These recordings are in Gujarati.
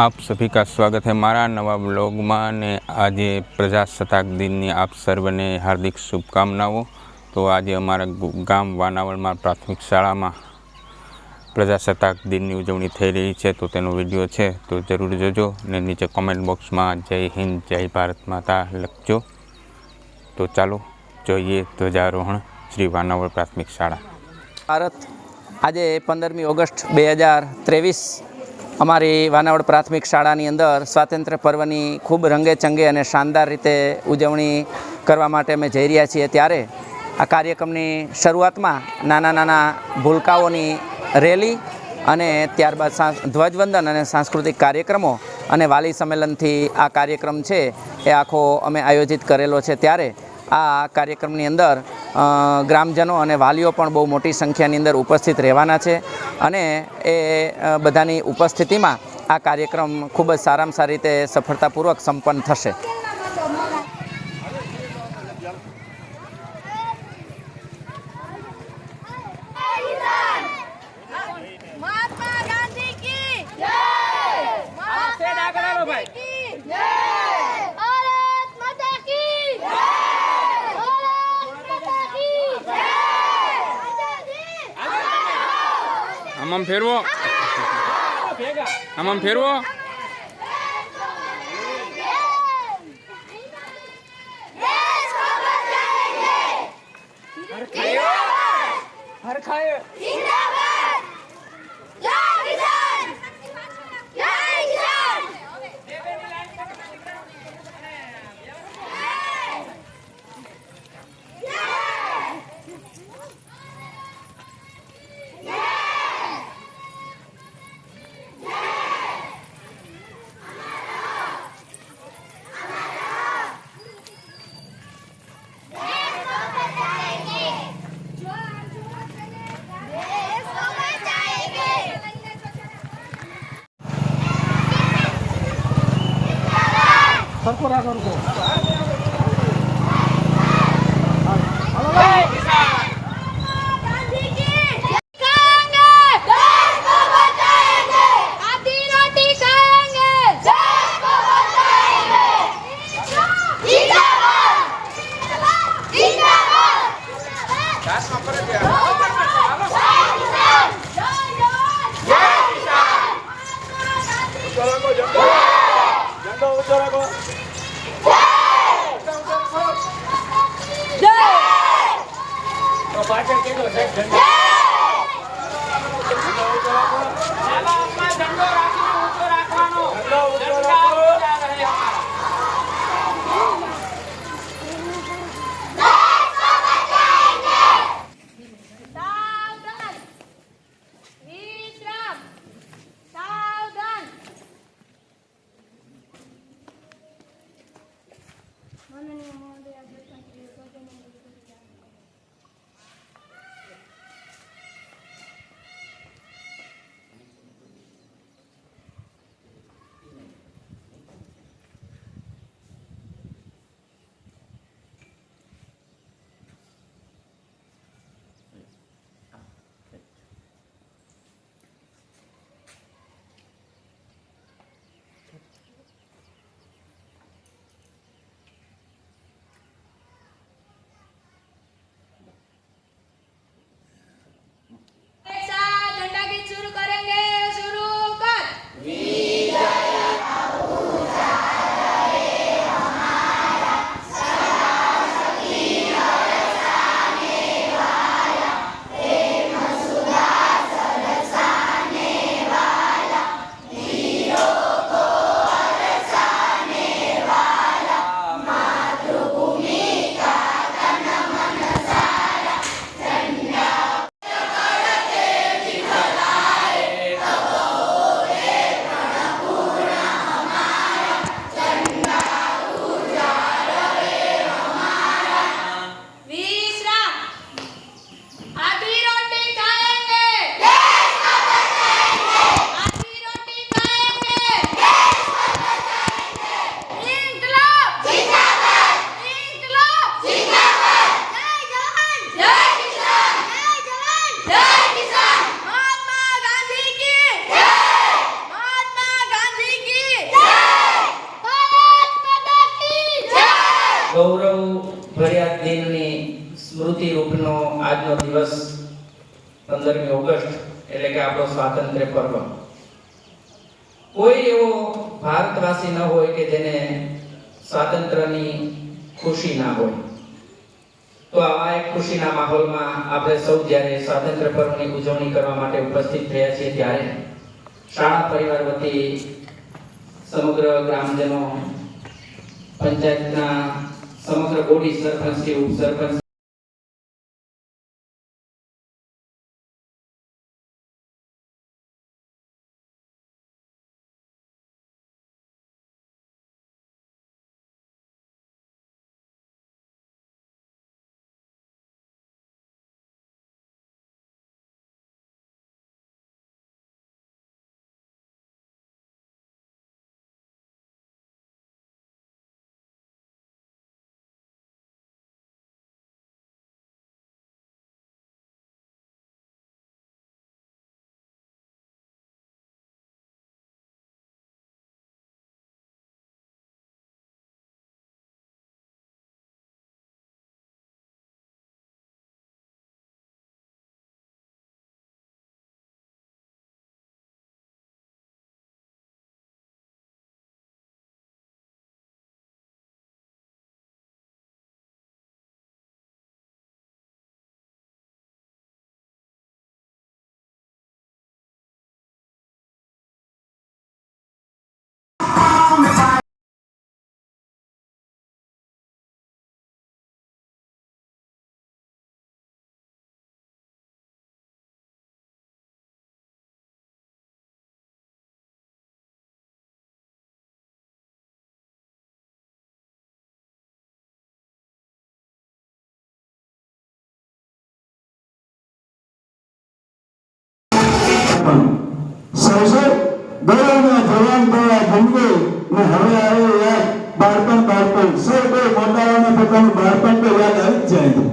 एवरीवन आप सभी का स्वागत है મારા નવા બ્લોગમાં ને આજે પ્રજાસત્તાક દિનની આપ સર્વને હાર્દિક શુભકામનાઓ તો આજે અમારા ગુ- ગામ વાનાવળમાં પ્રાથમિક શાળામાં પ્રજાસત્તાક દિનની ઉજવણી થઈ રહી છે તો તેનો વિડીયો છે તો જરૂર જોજો ને નીચે કોમેન્ટ બોક્સમાં જય હિન્દ જય ભારત માતા લખજો તો ચાલો જોઈએ ધ્વજારોહણ શ્રી વાનાવળ પ્રાથમિક શાળા ભારત આજે પંદરમી ઓગસ્ટ બે હજાર ત્રેવીસ અમારી વાનાવડ પ્રાથમિક શાળાની અંદર સ્વાતંત્ર્ય પર્વની ખૂબ રંગે ચંગે અને શાનદાર રીતે ઉજવણી કરવા માટે અમે જઈ રહ્યા છીએ ત્યારે આ કાર્યક્રમની શરૂઆતમાં નાના નાના ભૂલકાઓની રેલી અને ત્યારબાદ ધ્વજવંદન અને સાંસ્કૃતિક કાર્યક્રમો અને વાલી સંમેલનથી આ કાર્યક્રમ છે એ આખો અમે આયોજિત કરેલો છે ત્યારે આ કાર્યક્રમની અંદર ગ્રામજનો અને વાલીઓ પણ બહુ મોટી સંખ્યાની અંદર ઉપસ્થિત રહેવાના છે અને એ બધાની ઉપસ્થિતિમાં આ કાર્યક્રમ ખૂબ જ સારામાં સારી રીતે સફળતાપૂર્વક સંપન્ન થશે. করা করব That's not going to be પાછળ કેજો સાહેબ ઝંડો રાખીને ઊંચો રાખવાનો ઝંડો Mama, no, no. સ્વાતંત્ર્ય પર્વ. કોઈ એવો ભારતવાસી ન હોય કે જેને સ્વાતંત્ર્યની ખુશી ના હોય. તો આવા એક ખુશીના માહોલમાં આપણે સૌ જ્યારે સ્વાતંત્ર્ય પર્વની ઉજવણી કરવા માટે ઉપસ્થિત થયા છીએ ત્યારે શાળા પરિવાર વતી સમગ્ર ગ્રામજનો, પંચાયતના સમગ્ર બોડી સરપંચ શ્રી ઉપસરપંચ સૌસે ગયોના જવાન થયા જંગે ને હવે આવ્યો યાદ બાળપણ બાળપણ. સૌ કોઈ મોટાઓને પોતાનું બાળપણ તો યાદ આવી જ જાય.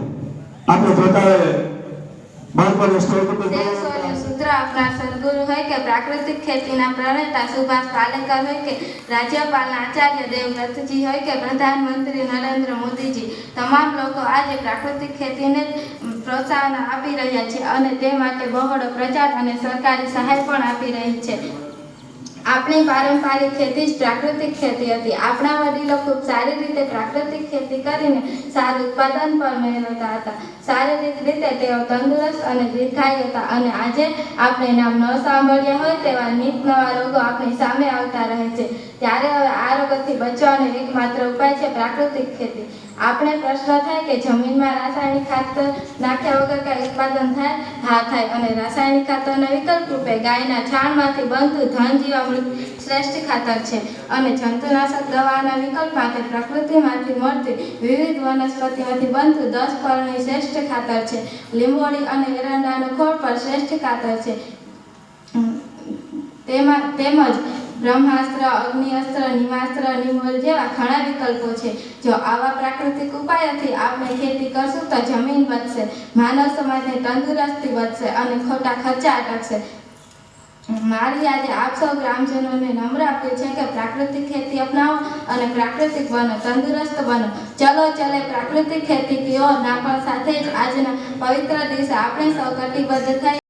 આપણે જોતા હોય બાળપણ સ્ટોર પર સૂત્ર સદગુરુ હોય કે પ્રાકૃતિક ખેતીના પ્રણેતા સુભાષ પાલેકર હોય કે રાજ્યપાલના આચાર્ય દેવવ્રતજી હોય કે પ્રધાનમંત્રી નરેન્દ્ર મોદીજી, તમામ લોકો આજે પ્રાકૃતિક ખેતીને પ્રોત્સાહન આપી રહ્યા છે અને તે માટે બહોળો પ્રચાર અને સરકારી સહાય પણ આપી રહી છે. આપણી પારંપરિક ખેતી જ પ્રાકૃતિક ખેતી હતી. આપણા વડીલો ખૂબ સારી રીતે પ્રાકૃતિક ખેતી કરીને સારું ઉત્પાદન પણ મેળવતા હતા. શારીરિક રીતે તેઓ તંદુરસ્ત અને દીર્ઘાયુ હતા અને આજે આપણે નામ ન સાંભળ્યા હોય તેવા નિત નવા રોગો આપણી સામે આવતા રહે છે. ત્યારે હવે આ રોગોથી બચવાનો એકમાત્ર ઉપાય છે પ્રાકૃતિક ખેતી. આપણે પ્રશ્ન થાય કે જમીનમાં રાસાયણિક ખાતર નાખ્યા વગર કાંઈ ઉત્પાદન થાય? હા, થાય. અને રાસાયણિક ખાતરના વિકલ્પ રૂપે ગાયના છાણમાંથી બનતું ધન જીવામૃત શ્રેષ્ઠ ખાતર છે. અને જંતુનાશક દવાના વિકલ્પ માટે પ્રકૃતિમાંથી મળતી વિવિધ વનસ્પતિમાંથી બનતું દસ ફળની શ્રેષ્ઠ ખાતર છે. લીંબોળી અને એરંડાનું ખોળ પણ શ્રેષ્ઠ ખાતર છે. તેમાં, તેમજ બ્રહ્માસ્ત્ર, અગ્નિઅસ્ત્ર, નિમાસ્ત્ર, નિમોલ જેવા ઘણા વિકલ્પો છે. જો આવા પ્રાકૃતિક ઉપાયોથી આપણે ખેતી કરશું તો જમીન વધશે, માનવ સમાજની તંદુરસ્તી વધશે અને ખોટા ખર્ચા અટકશે. મારી આજે આપ સૌ ગ્રામજનોને નમ્ર આપે છે કે પ્રાકૃતિક ખેતી અપનાવો અને પ્રાકૃતિક બનો તંદુરસ્ત બનો. ચલો, ચલે પ્રાકૃતિક ખેતી પીઓ, ના પણ સાથે જ આજના પવિત્ર દિવસે આપણે સૌ કટિબદ્ધ થઈ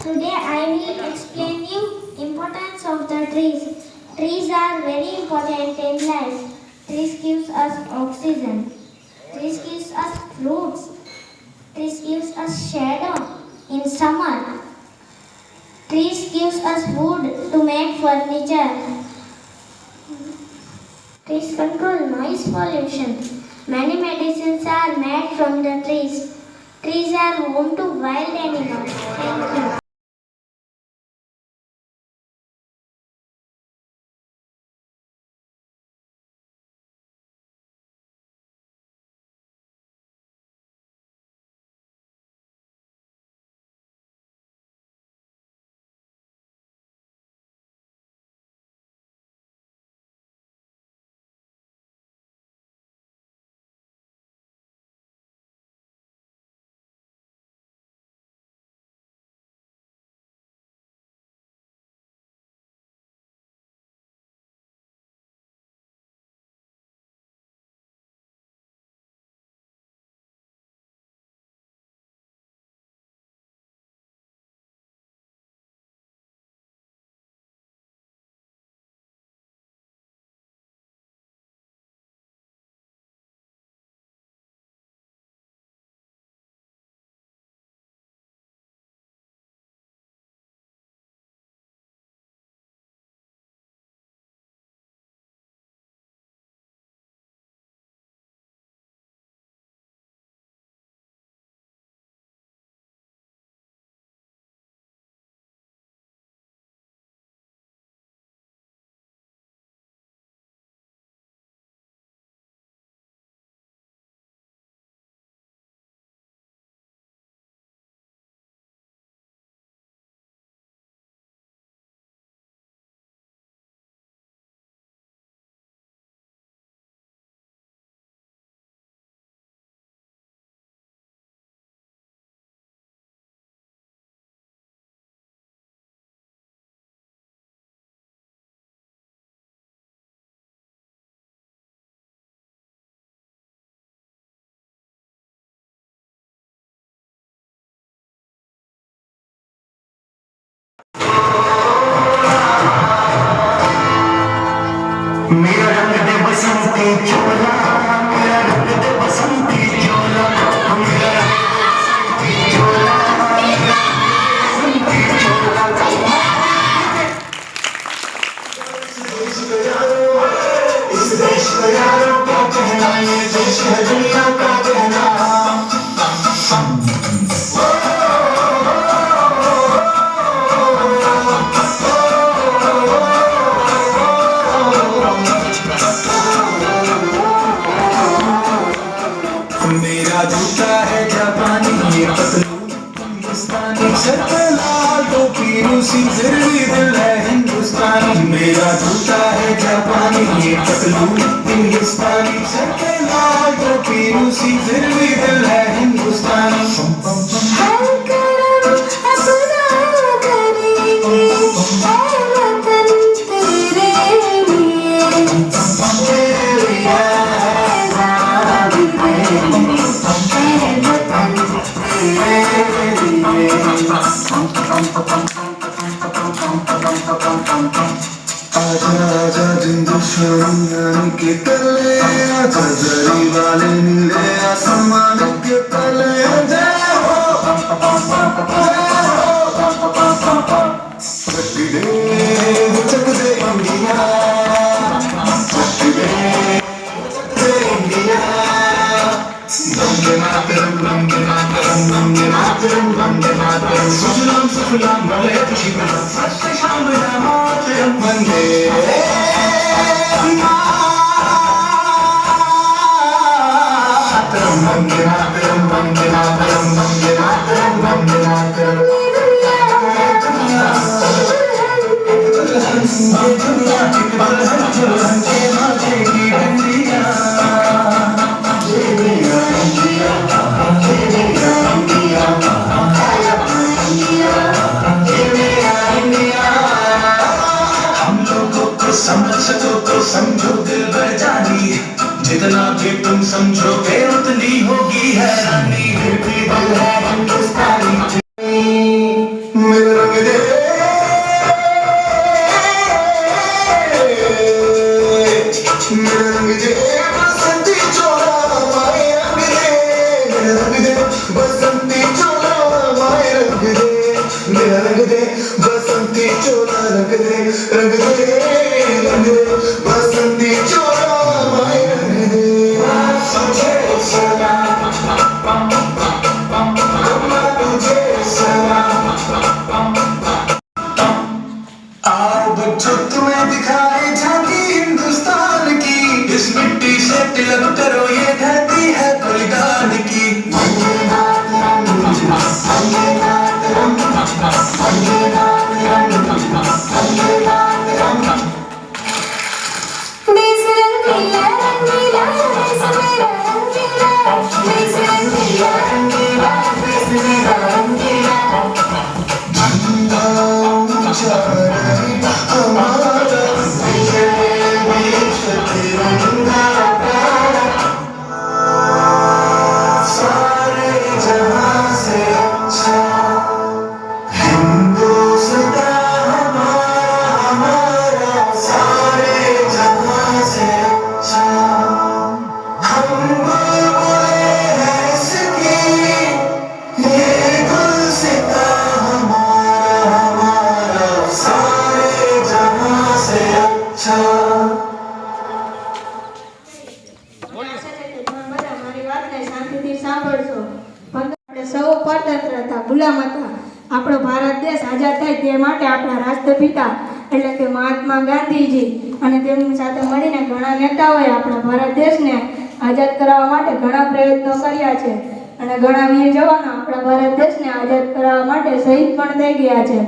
Today I will explain you importance of the trees. Trees are very important in life. Trees gives us oxygen. Trees gives us fruits. Trees gives us shadow in summer. Trees gives us wood to make furniture. Trees control noise pollution. Many medicines are made from the trees. Trees are home to wild animals. Thank you. Deixa a dunia pra terminar Hindustani sir पे लाल टोपी रूसी फिर भी दिल है हिंदुस्तानी मेरा जूता है जापानी ये पतलून हिंदुस्तानी सर पे लाल टोपी रूसी फिर भी दिल है हिंदुस्तानी आजा आजा दिन दुश्मनी के तले आजा जरी वाले नीले आसमान के तले आजा हो चक दे चक दे India Chak they Chak they India Vande Mataram Vande Mataram Vande Mataram Vande Mataram كلها مغلية وشيبنا فتش عمرها ما تمني I'm થઈ ગયા છે.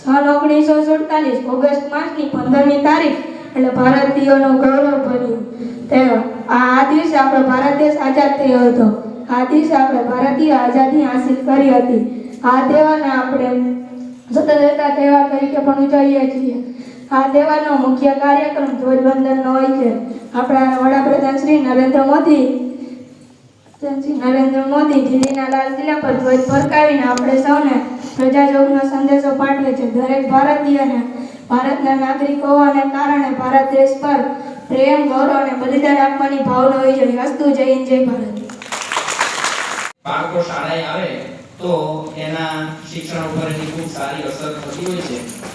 સન ઓગણીસો સુડતાલીસ ઓગસ્ટ માસની પંદરમી તારીખ એટલે ભારતીયોનું ગૌરવ ભર્યું તે આ દિવસે આપણો ભારત દેશ આઝાદ થયો હતો. આ દિવસે આપણે ભારતીય આઝાદી હાંસિલ કરી હતી. આ તહેવારને આપણે સ્વતંત્રતા તહેવાર તરીકે પણ ઉજવીએ છીએ. આ તહેવારનો મુખ્ય કાર્યક્રમ ધ્વજવંદનનો હોય છે. આપણા વડાપ્રધાન શ્રી નરેન્દ્ર મોદી નરેન્દ્ર મોદી દિલ્હીના લાલ કિલ્લા પર ધ્વજ ફરકાવીને આપણે સૌને પ્રજાજોગનો સંદેશો પાઠવે છે. દરેક ભારતીયને, ભારતના નાગરિકો હોવાને કારણે ભારત દેશ પર પ્રેમ, ગૌરવ અને બલિદાન આપવાની ભાવના હોવી જોઈએ અસ્તુ જય હિન્દ, જય ભારત. બાળકો શાળાએ આવે તો એના શિક્ષણ ઉપર એની ખૂબ સારી અસર થતી હોય છે.